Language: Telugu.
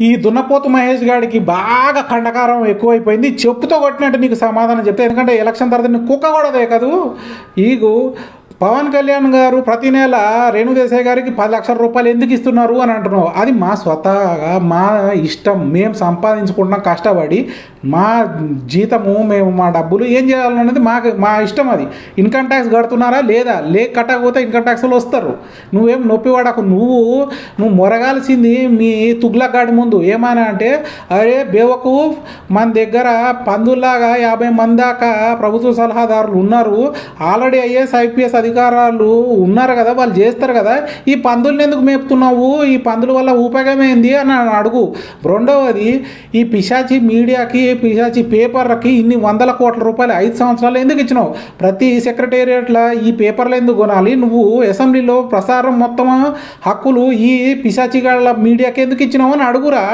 ఈ దున్నపోతు మహేష్ గాడికి బాగా ఖండకారం ఎక్కువైపోయింది. చెప్పుతో కొట్టినట్టు నీకు సమాధానం చెప్తే ఎందుకంటే ఎలక్షన్ తర్వాత నీకు కుక్క కూడా దేకదు ఈగు పవన్ కళ్యాణ్ గారు ప్రతి నెల రేణుదేశాయ్ గారికి పది లక్షల రూపాయలు ఎందుకు ఇస్తున్నారు అని అంటున్నావు? అది మా స్వతహాగా మా ఇష్టం. మేము సంపాదించుకుంటున్నాం కష్టపడి మా జీతము మేము మా డబ్బులు ఏం చేయాలన్నది మాకు మా ఇష్టం అది. ఇన్కమ్ ట్యాక్స్ కడుతున్నారా లేదా? లేక కట్టకపోతే ఇన్కమ్ ట్యాక్స్లు వస్తారు. నువ్వేం నొప్పి పడకు. నువ్వు నువ్వు మొరగాల్సింది మీ తుగ్లగాడి ముందు. ఏమని అంటే అరే బేవకు మన దగ్గర పందుల్లాగా యాభై మంది దాకా ప్రభుత్వ సలహాదారులు ఉన్నారు. ఆల్రెడీ ఐఏఎస్ ఐపీఎస్ అధికారాలు ఉన్నారు కదా వాళ్ళు చేస్తారు కదా ఈ పందుల్ని ఎందుకు మేపుతున్నావు? ఈ పందుల వల్ల ఉపయోగం ఏంది? అని అడుగు. రెండవది ఈ పిశాచి మీడియాకి పిశాచి పేపర్లకి ఇన్ని వందల కోట్ల రూపాయలు ఐదు సంవత్సరాలు ఎందుకు ఇచ్చినావు? ప్రతి సెక్రటేరియట్లో ఈ పేపర్లు ఎందుకు కొనాలి? నువ్వు అసెంబ్లీలో ప్రసారం మొత్తం హక్కులు ఈ పిశాచిగాళ్ళ మీడియాకి ఎందుకు ఇచ్చినావు అని అడుగురా.